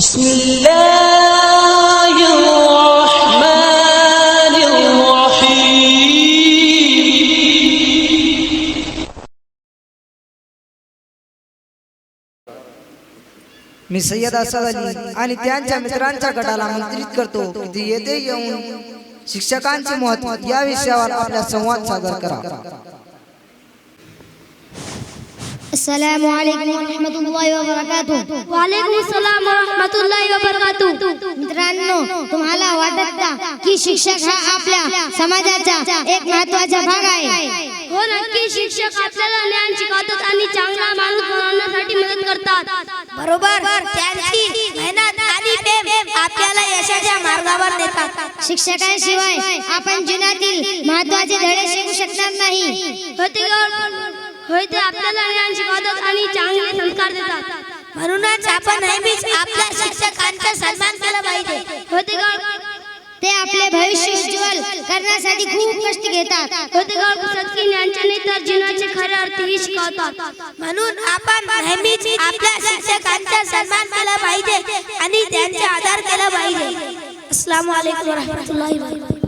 بسم الله الرحمن الرحيم मी सय्यद असद अली आणि त्यांच्या मित्रांच्या गटाला आमंत्रित करतो की ते येथे येऊन शिक्षकांचे महत्व या विषयावर आपला संवाद सादर करा السلام عليكم ورحمة الله وبركاته वालेकुम सलाम रहमतुल्लाहि व बरकातू मित्रांनो तुम्हाला वाटत का की शिक्षक हा आपल्या समाजाचा एक महत्त्वाचा भाग आहे? हो नक्की शिक्षक आपल्याला ज्ञान शिकवतात आणि चांगला माणूस बनवण्यासाठी मदत करतात. बरोबर त्यांची मेहनत आणि प्रेम आपल्याला यशाच्या मार्गावर नेतात शिक्षकांशिवाय आपण जीवनातील महत्त्वाचे धडे शिकू शकणार नाही. होय ते होय ते आपल्याला ज्ञान शिकवतात आणि चांगले संस्कार देतात. म्हणूनच आपण नेहमीच आपल्या शिक्षकांचा सन्मान केला पाहिजे. होते ते आपले भविष्य उज्ज्वल करण्यासाठी खूप कष्ट घेतात. होते सत्की ज्ञानच्या तर जीवनाचे खरे अर्थ ही शिकवतात म्हणून आपण नेहमीच आपल्या शिक्षकांचा सन्मान केला पाहिजे आणि त्यांचे आदर केला पाहिजे. अस्सलाम वालेकुम रहमतुल्लाहि व वबरकातुहू.